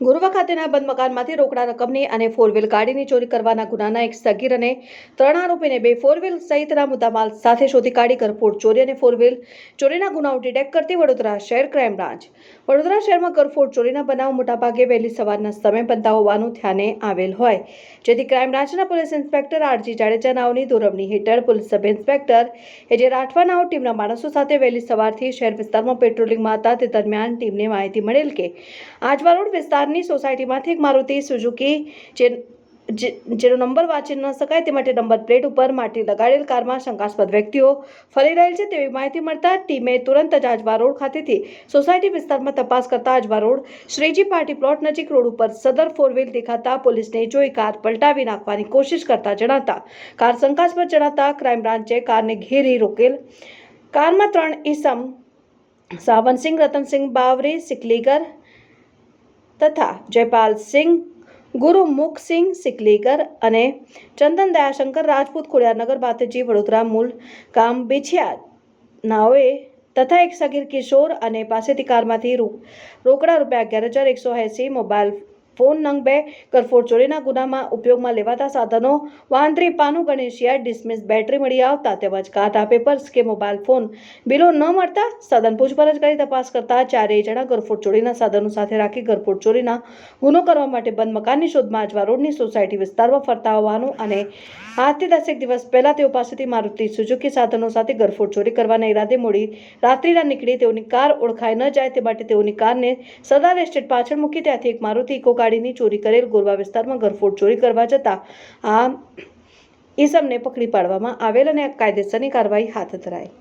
ગુરુવા ખાતેના બંધ મકાનમાંથી રોકડા રકમની અને ફોર વ્હીલ ગાડીની ચોરી કરવાના ગુનાના એક સગીર અને ત્રણ આરોપીને બે ફોર વ્હીલ સહિતના મુદ્દામાલ સાથે શોધી કાઢી કરફોડ ચોરી અને ફોર વ્હીલ ચોરીના ગુનાઓ ડિટેક્ટ કરતી વડોદરા શહેર ક્રાઇમ બ્રાન્ચ. વડોદરા શહેરમાં કરફોડ ચોરીના બનાવ મોટાભાગે વહેલી સવારના સમય બનતા હોવાનું ધ્યાને આવેલ હોય. જેથી ક્રાઇમ બ્રાન્ચના પોલીસ ઇન્સ્પેક્ટર આરજી જાડેજા નાઓની દોરવણી હેઠળ police sub inspector AJ Rathwa નાઓ ટીમના માણસો સાથે વહેલી સવારથી શહેર વિસ્તારમાં પેટ્રોલિંગમાં હતા. તે દરમિયાન ટીમને માહિતી મળેલ કે આજવા રોડ વિસ્તારની સોસાયટીમાંથી એક મારુતિ સુઝુકી, જે જે- જેનો નંબર વાંચી ન શકાય તે માટે નંબર પ્લેટ ઉપર માટી લગાડેલ કારમાં શંકાસ્પદ વ્યક્તિઓ ફરી રહેલ છે તેવી માહિતી મળતા ટીમે તુરંત જ આજવા રોડ ખાતેથી સોસાયટી વિસ્તારમાં તપાસ કરતા Ajwa road Shriji party plot નજીક રોડ ઉપર સદર ફોર વ્હીલ દેખાતા પોલીસને જોઈ કાર પલટાવી નાખવાની કોશિશ કરતા જણાતા. કાર શંકાસ્પદ જણાતા ક્રાઇમ બ્રાન્ચે કારને ઘેરી રોકેલ. કારમાં ત્રણ ઈસમ, સાવનસિંહ, રતનસિંહ બાવરી, સિકલીગર તથા જયપાલ ગુરુ ગુરુમુખસિંહ સિકલીગર અને ચંદન દયાશંકર, રાજપૂત ખોડિયારનગર બાતજી વડોદરા મૂળ ગામ બેછિયા નાઓએ તથા એક સગીર કિશોર અને પાસેથી કારમાંથી રોકડા રૂપિયા અગિયાર હજાર એકસો એંસી મોબાઈલ ફોન નંગ બે કરફોડ ચોરીના ગુનામાં ઉપયોગમાં લેવાતા સાધનો, વાંદરી પાનું ગણેશિયા ડિસમિસ બેટરી મળી આવતા તેમજ કાતા પેપર્સ કે મોબાઈલ ફોન. બિલો ન મળતા સદન પૂછપરછ કરી તપાસ કરતા ચારેય જણા ગરફોડ ચોરીના સાધનો સાથે રાખી ગરફોડ ચોરીના ગુનો કરવા માટે બંધ મકાનની શોધમાં આજવા રોડની સોસાયટી વિસ્તારમાં ફરતા હોવાનું અને આજથી દસેક દિવસ પહેલા તેઓ પાસેથી મારુતિ સુઝુકી સાધનો સાથે ગરફોડ ચોરી કરવાના ઈરાદે મોડી રાત્રિના નીકળી તેઓની કાર ઓળખાઈ ન જાય તે માટે તેઓની કારને સરદાર એસ્ટેટ પાછળ મૂકી ત્યાંથી એક મારુતિ ઇકો ગાડીની ચોરી કરેલ ગોરવા વિસ્તારમાં ગરફોડ ચોરી કરવા જતા આ ઈસમને પકડી પાડવામાં આવેલ અને કાયદેસરની કાર્યવાહી હાથ ધરાઈ.